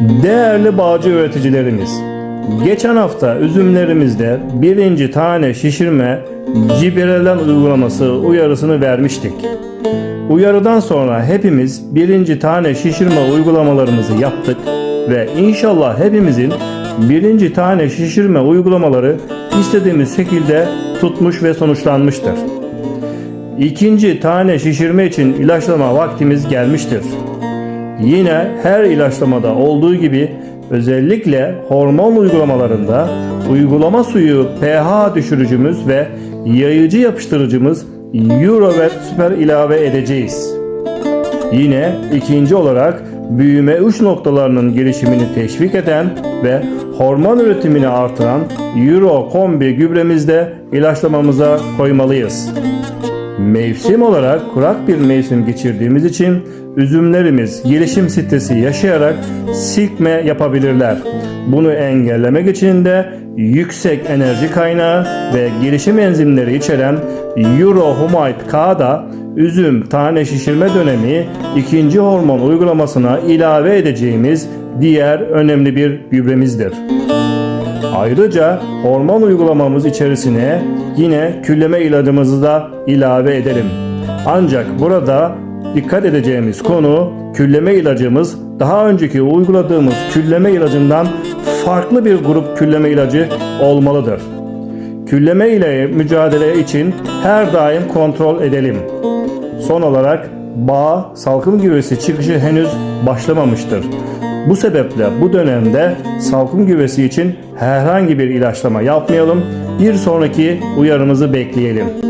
Değerli bağcı üreticilerimiz, geçen hafta üzümlerimizde birinci tane şişirme cibrelen uygulaması uyarısını vermiştik. Uyarıdan sonra hepimiz birinci tane şişirme uygulamalarımızı yaptık ve inşallah hepimizin birinci tane şişirme uygulamaları istediğimiz şekilde tutmuş ve sonuçlanmıştır. İkinci tane şişirme için ilaçlama vaktimiz gelmiştir. Yine her ilaçlamada olduğu gibi özellikle hormon uygulamalarında uygulama suyu pH düşürücümüz ve yayıcı yapıştırıcımız Euro ve Süper ilave edeceğiz. Yine ikinci olarak büyüme uç noktalarının gelişimini teşvik eden ve hormon üretimini artıran Euro kombi gübremizde ilaçlamamıza koymalıyız. Mevsim olarak kurak bir mevsim geçirdiğimiz için üzümlerimiz gelişim stresi yaşayarak silkme yapabilirler. Bunu engellemek için de yüksek enerji kaynağı ve gelişim enzimleri içeren Eurohumite K'da üzüm tane şişirme dönemi ikinci hormon uygulamasına ilave edeceğimiz diğer önemli bir gübremizdir. Ayrıca hormon uygulamamız içerisine yine külleme ilacımızı da ilave edelim. Ancak burada dikkat edeceğimiz konu külleme ilacımız daha önceki uyguladığımız külleme ilacından farklı bir grup külleme ilacı olmalıdır. Külleme ile mücadele için her daim kontrol edelim. Son olarak bağ salkım gübresi çıkışı henüz başlamamıştır. Bu sebeple bu dönemde salkım gübresi için herhangi bir ilaçlama yapmayalım. Bir sonraki uyarımızı bekleyelim.